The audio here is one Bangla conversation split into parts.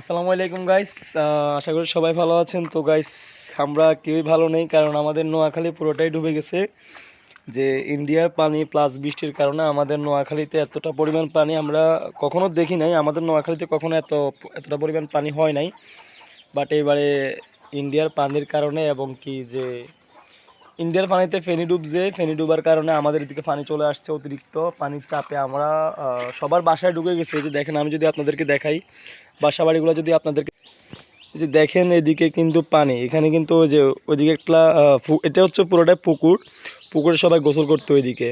আসসালামু আলাইকুম গাইস আশা করি সবাই ভালো আছেন। তো গাইস আমরা কেউই ভালো নেই, কারণ আমাদের নোয়াখালী পুরোটাই ডুবে গেছে। যে ইন্ডিয়ার পানি প্লাস বৃষ্টির কারণে আমাদের নোয়াখালীতে এতটা পরিমাণ পানি আমরা কখনো দেখি নাই। আমাদের নোয়াখালীতে কখনো এত, এতটা পরিমাণ পানি হয় নাই। বাট এবারে ইন্ডিয়ার পানির কারণে এবং কি যে ইন্ডিয়ার পানিতে ফেনি ডুবছে ফেনি ডুবার কারণে আমাদের এদিকে পানি চলে আসছে অতিরিক্ত। পানির চাপে আমরা সবার বাসায় ঢুকে গেছে। যে দেখেন, আমি যদি আপনাদেরকে দেখাই, বাসা বাড়িগুলো যদি আপনাদেরকে যে দেখেন, এদিকে কিন্তু পানি। এখানে কিন্তু ওই যে, ওইদিকে একটা এটা হচ্ছে পুরোটাই পুকুর। পুকুরে সবাই গোসল করতো ওইদিকে।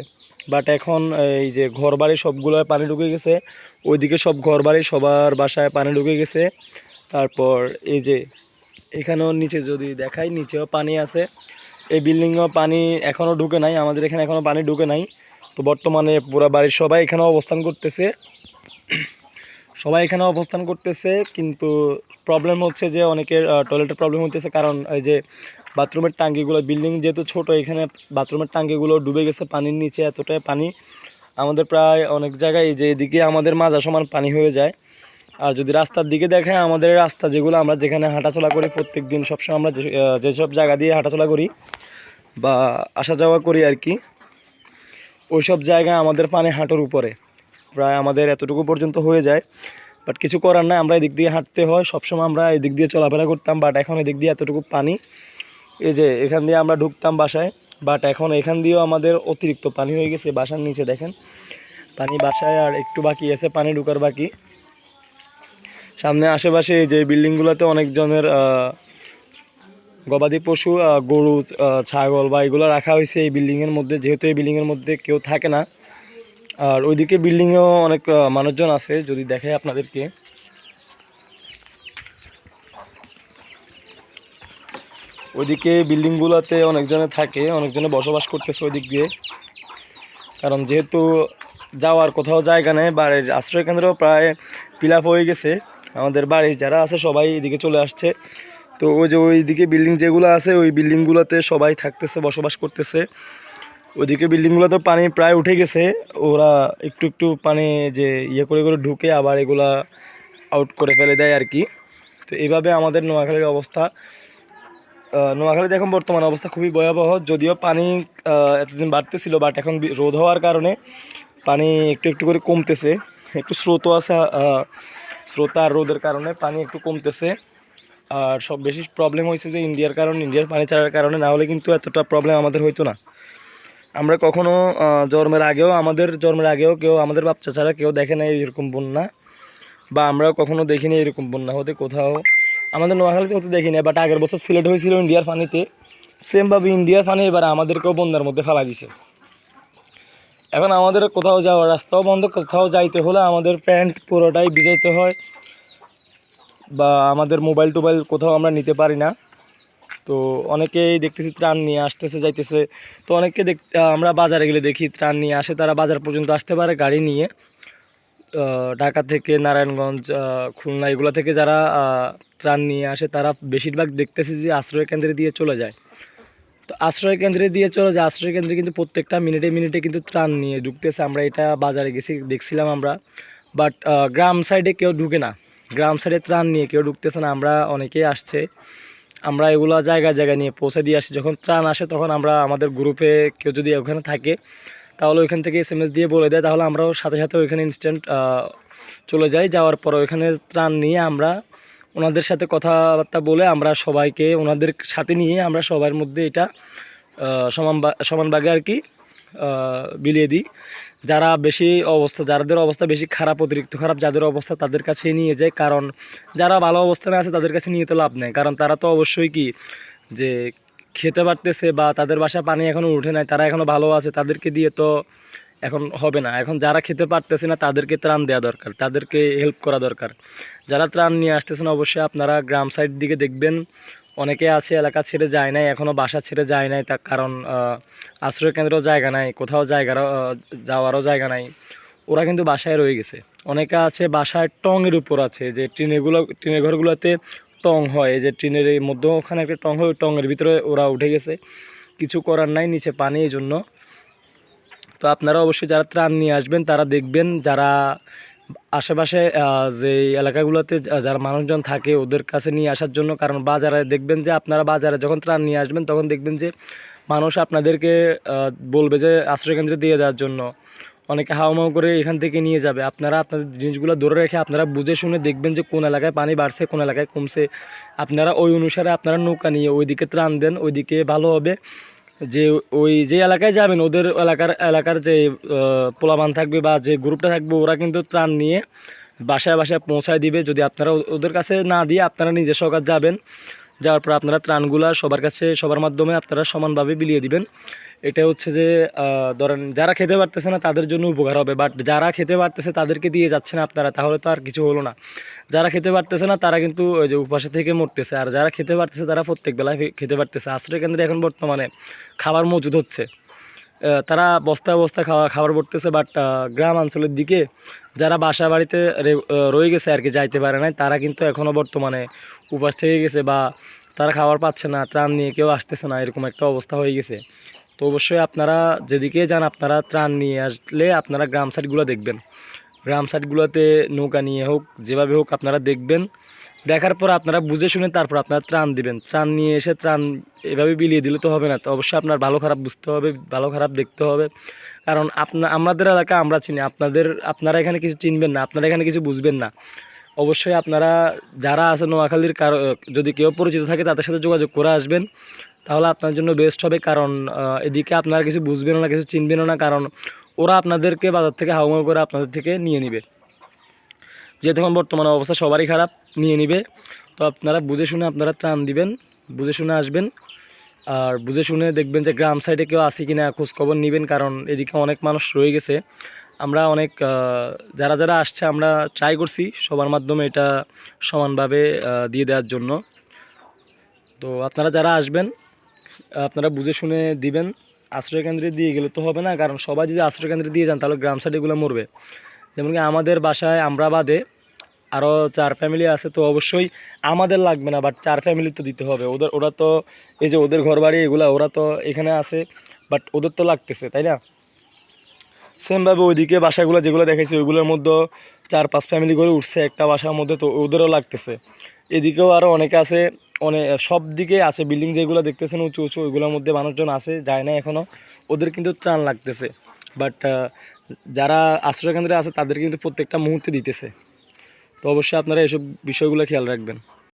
বাট এখন, এই যে ঘর বাড়ি সবগুলো পানি ঢুকে গেছে। ওইদিকে সব ঘর বাড়ি সবার বাসায় পানি ঢুকে গেছে। তারপর এই যে, এখানেও নিচে যদি দেখাই, নিচেও পানি আছে। এই বিল্ডিংও পানি এখনও ঢুকে নাই, আমাদের এখানে এখনও পানি ঢুকে নাই। তো বর্তমানে পুরো বাড়ির সবাই এখানে অবস্থান করতেছে। সবাই এখানে অবস্থান করতেছে, কিন্তু প্রবলেম হচ্ছে যে অনেকের টয়লেটের প্রবলেম হতেছে কারণ এই যে বাথরুমের টাঙ্কিগুলো বিল্ডিং যেহেতু ছোট, এখানে বাথরুমের টাঙ্কিগুলো ডুবে গেছে পানির নিচে, এতটাই পানি। আমাদের প্রায় অনেক জায়গায় যে এদিকে আমাদের মাজা সমান পানি হয়ে যায়। আর যদি রাস্তার দিকে দেখে আমাদের রাস্তা যেগুলো আমরা যেখানে হাঁটাচলা করি প্রত্যেক দিন সবসময় আমরা যে- যেসব জায়গা দিয়ে হাঁটাচলা করি বা আসা যাওয়া করি আর কি, ওইসব জায়গায় আমাদের পানি হাঁটুর উপরে। প্রায় আমাদের এতটুকু পর্যন্ত হয়ে যায় বাট কিছু করার নাই। আমরা এদিক দিয়ে হাঁটতে হয়, সবসময় আমরা এদিক দিয়ে চলাফেরা করতাম বাট এখন এদিক দিয়ে এতটুকু পানি, এই যে এখান দিয়ে আমরা ঢুকতাম বাসায় বাট এখন এখান দিয়েও আমাদের অতিরিক্ত পানি হয়ে গেছে বাসার নিচে, দেখেন। পানি বাসায় আর একটু বাকি আছে, পানি ঢুকার বাকি। সামনে আশেপাশে যে বিল্ডিংগুলোতে অনেকজনের গবাদি পশু গরু ছাগল বা এগুলো রাখা হয়েছে এই বিল্ডিংয়ের মধ্যে। যেহেতু এই বিল্ডিংয়ের মধ্যে কেউ থাকে না, আর ওইদিকে বিল্ডিংয়েও অনেক মানুষজন আছে, যদি দেখে আপনাদেরকে। ওইদিকে বিল্ডিংগুলোতে অনেকজনে থাকে, অনেকজনে বসবাস করতেছে ওইদিক দিয়ে। কারণ যেহেতু যাওয়ার কোথাও জায়গা নেই, বাড়ির আশ্রয় কেন্দ্র প্রায় পিলাপ হয়ে গেছে। আমাদের বাড়ির যারা আছে সবাই এদিকে চলে আসছে। তো ওই যে ওইদিকে বিল্ডিং যেগুলো আছে, ওই বিল্ডিংগুলোতে সবাই থাকতেছে, বসবাস করতেছে। ওইদিকে বিল্ডিংগুলোতে পানি প্রায় উঠে গেছে। ওরা একটু একটু পানি যে ইয়ে করে করে ঢুকে আবার এগুলা আউট করে ফেলে দেয় আর কি। তো এইভাবে আমাদের নোয়াখালীর অবস্থা। নোয়াখালীতে এখন বর্তমান অবস্থা খুবই ভয়াবহ। যদিও পানি এতদিন বাড়তেছিল বাট এখন রোদ হওয়ার কারণে পানি একটু একটু করে কমতেছে। একটু স্রোত আছে স্রোত আর রোদের কারণে পানি একটু কমতেছে। আর সব বেশি প্রবলেম হয়েছে যে ইন্ডিয়ার কারণে ইন্ডিয়ার পানি ছাড়ার কারণে, না হলে কিন্তু এতটা প্রবলেম আমাদের হইতো না। আমরা কখনো জন্মের আগেও, আমাদের জন্মের আগেও কেউ, আমাদের বাচ্চা ছাড়া কেউ দেখে না এরকম বন্যা। বা আমরাও কখনো দেখিনি এরকম বন্যা হতে কোথাও। আমাদের নোয়াখালীতে হতে দেখিনি বাট আগের বছর সিলেট হয়েছিল ইন্ডিয়ার পানিতে। সেমভাবে ইন্ডিয়ার পানি এবার আমাদেরকেও বন্যার মধ্যে ফেলা দিছে। এখন আমাদের কোথাও যাওয়ার রাস্তাও বন্ধ, কোথাও যাইতে হলে আমাদের প্যান্ট পুরোটাই ভিজাইতে হয় বা আমাদের মোবাইল টোবাইল কোথাও আমরা নিতে পারি না। তো অনেকেই দেখতেছি ত্রাণ নিয়ে আসতেছে, যাইতেছে। তো অনেককে দেখ আমরা বাজারে গেলে দেখি ত্রাণ নিয়ে আসে, তারা বাজার পর্যন্ত আসতে পারে গাড়ি নিয়ে। ঢাকা থেকে নারায়ণগঞ্জ খুলনা এগুলো থেকে যারা ত্রাণ নিয়ে আসে, তারা বেশিরভাগ দেখতেছি যে আশ্রয় কেন্দ্রে দিয়ে চলে যায়। তো আশ্রয় কেন্দ্রে দিয়ে চলে যায়। আশ্রয় কেন্দ্রে কিন্তু প্রত্যেকটা মিনিটে মিনিটে কিন্তু ত্রাণ নিয়ে ঢুকতেছে। আমরা এটা বাজারে গেছি, দেখছিলাম আমরা। বাট গ্রাম সাইডে কেউ ঢুকে না। গ্রাম সাইডে ত্রাণ নিয়ে কেউ ঢুকতেছে না। আমরা অনেকেই আসছে। আমরা এগুলো জায়গায় জায়গায় নিয়ে পৌঁছে দিয়ে আসি যখন ত্রাণ আসে তখন আমরা আমাদের গ্রুপে কেউ যদি ওখানে থাকে, তাহলে ওইখান থেকে এস দিয়ে বলে দেয়। তাহলে আমরাও সাথে সাথে ওইখানে ইনস্ট্যান্ট চলে যাই। যাওয়ার পর ওইখানে ত্রাণ নিয়ে আমরা ওনাদের সাথে কথাবার্তা বলে আমরা সবাইকে, ওনাদের সাথে নিয়ে আমরা সবার মধ্যে এটা সমান বা- সমান ভাগে আর কি বিলিয়ে দিই। যারা বেশি অবস্থা, যাদের অবস্থা বেশি খারাপ, অতিরিক্ত খারাপ, যাদের অবস্থা তাদের কাছেই নিয়ে যায়। কারণ যারা ভালো অবস্থানে আছে তাদের কাছে নিয়ে তো লাভ নেই। কারণ তারা তো অবশ্যই কি, যে খেতে পারতেছে বা তাদের বাসায় পানি এখনও উঠে নাই, তারা এখনও ভালো আছে, তাদেরকে দিয়ে তো এখন হবে না। এখন যারা খেতে পারতেছে না তাদেরকে ত্রাণ দেওয়া দরকার তাদেরকে হেল্প করা দরকার। যারা ত্রাণ নিয়ে আসতেছেন অবশ্যই আপনারা গ্রাম সাইড দিকে দেখবেন। অনেকে আছে এলাকা ছেড়ে যায় নাই এখনও বাসা ছেড়ে যায় নাই তার কারণ আহ, আশ্রয় কেন্দ্রও জায়গা নাই কোথাও জায়গারও যাওয়ারও জায়গা নাই। ওরা কিন্তু বাসায় রয়ে গেছে। অনেকে আছে বাসায় টঙের উপর আছে যে ট্রেনেগুলো টিনের ঘরগুলোতে টং হয় যে ট্রেনের মধ্যে ওখানে একটা টং হয় টংয়ের ভিতরে ওরা উঠে গেছে। কিছু করার নাই নিচে পানি এই জন্য তো আপনারা অবশ্যই যারা ত্রাণ নিয়ে আসবেন, তারা দেখবেন যারা আশেপাশে যে এলাকাগুলোতে যারা মানুষজন থাকে ওদের কাছে নিয়ে আসার জন্য, কারণ বাজারে দেখবেন যে আপনারা বাজারে যখন ত্রাণ নিয়ে আসবেন, তখন দেখবেন যে মানুষ আপনাদেরকে বলবে যে আশ্রয়কেন্দ্রে দিয়ে দেওয়ার জন্য। অনেকে হাওমাও করে এখান থেকে নিয়ে যাবে। আপনারা আপনাদের জিনিসগুলো ধরে রেখে আপনারা বুঝে শুনে দেখবেন যে কোন এলাকায় পানি বাড়ছে, কোন এলাকায় কমছে। আপনারা ওই অনুসারে আপনারা নৌকা নিয়ে ওইদিকে ত্রাণ দেন, ওইদিকে ভালো হবে। যে ওই যে এলাকায় যাবেন, ওদের এলাকার এলাকার যে পোলাবান থাকবে বা যে গ্রুপটা থাকবে, ওরা কিন্তু ত্রাণ নিয়ে বাসায় বাসায় পৌঁছায় দিবে। যদি আপনারা ওদের কাছে না দিয়ে আপনারা নিজের সকাল যাবেন যাওয়ার পর আপনারা ত্রাণগুলা সবার কাছে, সবার মাধ্যমে আপনারা সমানভাবে বিলিয়ে দিবেন। এটা হচ্ছে যে ধরেন যারা খেতে পারতেছে না তাদের জন্য উপকার হবে বাট যারা খেতে পারতেছে তাদেরকে দিয়ে যাচ্ছে না আপনারা, তাহলে তো আর কিছু হলো না। যারা খেতে পারতেছে না তারা কিন্তু ওই যে উপাসে থেকে মরতেছে, আর যারা খেতে পারতেছে তারা প্রত্যেক বেলায় খেতে পারতেছে। আশ্রয় কেন্দ্রে এখন বর্তমানে খাবার মজুদ হচ্ছে। তারা বস্তায় বস্তায় খাওয়া খাবার পড়তেছে বাট গ্রাম অঞ্চলের দিকে যারা বাসা বাড়িতে রয়ে গেছে আর কি, যাইতে পারে নাই, তারা কিন্তু এখনও বর্তমানে উপাস থেকে গেছে বা তারা খাবার পাচ্ছে না, ত্রাণ নিয়ে কেউ আসতেছে না, এরকম একটা অবস্থা হয়ে গেছে। তো অবশ্যই আপনারা যেদিকে যান, আপনারা ত্রাণ নিয়ে আসলে আপনারা গ্রাম সাইডগুলো দেখবেন। গ্রাম সাইডগুলোতে নৌকা নিয়ে হোক, যেভাবে হোক আপনারা দেখবেন। দেখার পর আপনারা বুঝে শুনে তারপর আপনারা ত্রাণ দিবেন। ত্রাণ নিয়ে এসে ত্রাণ এভাবে বিলিয়ে দিলে তো হবে না। তো অবশ্যই আপনার ভালো খারাপ বুঝতে হবে, ভালো খারাপ দেখতে হবে। কারণ আপনা, আমাদের এলাকা আমরা চিনি, আপনাদের, আপনারা এখানে কিছু চিনবেন না, আপনারা এখানে কিছু বুঝবেন না। অবশ্যই আপনারা যারা আছে নোয়াখালীর কারও, যদি কেউ পরিচিত থাকে তাদের সাথে যোগাযোগ করে আসবেন। তাহলে আপনার জন্য বেস্ট হবে কারণ এদিকে আপনারা কিছু বুঝবেনও না, কিছু চিনবেনও না, কারণ ওরা আপনাদেরকে বাজার থেকে হাউমাউ করে আপনাদের থেকে নিয়ে নিবে। যেহেতু বর্তমানে অবস্থা সবারই খারাপ। নিয়ে নিবে। তো আপনারা বুঝে শুনে আপনারা ত্রাণ দিবেন, বুঝে শুনে আসবেন। আর বুঝে শুনে দেখবেন যে গ্রাম সাইডে কেউ আছে কি না খোঁজখবর নেবেন, কারণ এদিকে অনেক মানুষ রয়ে গেছে। আমরা অনেক যারা যারা আসছে আমরা ট্রাই করছি সবার মাধ্যমে এটা সমানভাবে দিয়ে দেওয়ার জন্য। তো আপনারা যারা আসবেন, আপনারা বুঝে শুনে দিবেন। আশ্রয় কেন্দ্রে দিয়ে গেলে তো হবে না, কারণ সবাই যদি আশ্রয় কেন্দ্রে দিয়ে যান তাহলে গ্রাম সাইডে এগুলো মরবে। যেমন কি আমাদের বাসায় আমরা বাদে আরও চার ফ্যামিলি আছে, তো অবশ্যই আমাদের লাগবে না বাট চার ফ্যামিলি তো দিতে হবে। ওদের, ওরা তো এই যে ওদের ঘর বাড়ি এগুলা, ওরা তো এখানে আছে বাট ওদের তো লাগতেছে, তাই না? সেমভাবে ওইদিকে বাসাগুলো যেগুলো দেখেছি, ওইগুলোর মধ্যে চার পাঁচ ফ্যামিলি করে উঠছে, একটা বাসার মধ্যে, তো ওদেরও লাগতেছে। এদিকেও আরও অনেকে আছে অনেক সব দিকে আছে বিল্ডিং যেগুলো দেখতেছেন, উঁচু উঁচু, ওইগুলোর মধ্যে মানুষজন আছে, যায় না এখনও ওদের কিন্তু ত্রাণ লাগতেছে। বাট যারা আশ্রয়কেন্দ্রে আছে, তাদের কিন্তু প্রত্যেকটা মুহূর্তে দিতেছে। তো অবশ্যই আপনারা এসব বিষয়গুলো খেয়াল রাখবেন।